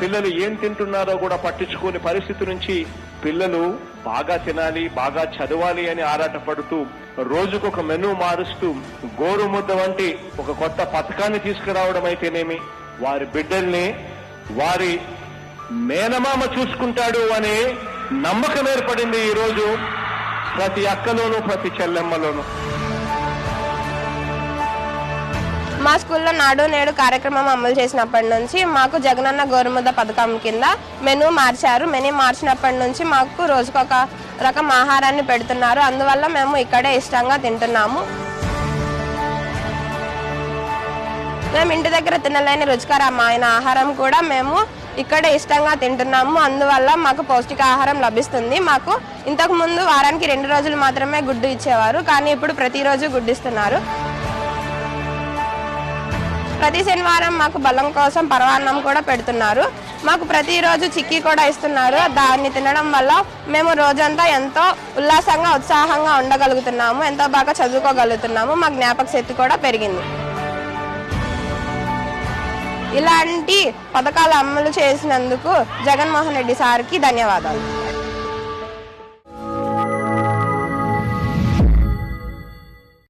పిల్లలు ఏం తింటున్నారో కూడా పట్టించుకోని పరిస్థితి నుంచి పిల్లలు బాగా తినాలి బాగా చదవాలి అని ఆరాటపడుతూ రోజుకొక మెనూ మారుస్తూ గోరుముద్ద వంటి ఒక కొత్త పథకాన్ని తీసుకురావడం అయితేనేమి? వారి బిడ్డల్ని వారి మేనమామ చూసుకుంటాడు అనే నమ్మకం ఏర్పడింది ఈరోజు ప్రతి అక్కలోనూ ప్రతి చెల్లెమ్మలోనూ. మా స్కూల్లో నాడు నేడు కార్యక్రమం అమలు చేసినప్పటి నుంచి మాకు జగనన్న గోరుముద్ద పథకం కింద మెనూ మార్చారు. మెనూ మార్చినప్పటి నుంచి మాకు రోజుకొక రకం ఆహారాన్ని పెడుతున్నారు. అందువల్ల మేము ఇక్కడే ఇష్టంగా తింటున్నాము. మేము ఇంటి దగ్గర తినలేని రుచికరమైన ఆహారం కూడా మేము ఇక్కడే ఇష్టంగా తింటున్నాము. అందువల్ల మాకు పౌష్టికాహారం లభిస్తుంది. మాకు ఇంతకు ముందు వారానికి రెండు రోజులు మాత్రమే గుడ్డు ఇచ్చేవారు. కానీ ఇప్పుడు ప్రతిరోజు గుడ్డు ఇస్తున్నారు ప్రతి శనివారం మాకు బలం కోసం పరవాన్నం కూడా పెడుతున్నారు. మాకు ప్రతిరోజు చిక్కీ కూడా ఇస్తున్నారు. దాన్ని తినడం వల్ల మేము రోజంతా ఎంతో ఉల్లాసంగా ఉత్సాహంగా ఉండగలుగుతున్నాము. ఎంతో బాగా చదువుకోగలుగుతున్నాము. మా జ్ఞాపక శక్తి కూడా పెరిగింది. ఇలాంటి పథకాలు అమలు చేసినందుకు జగన్మోహన్ రెడ్డి సార్కి ధన్యవాదాలు.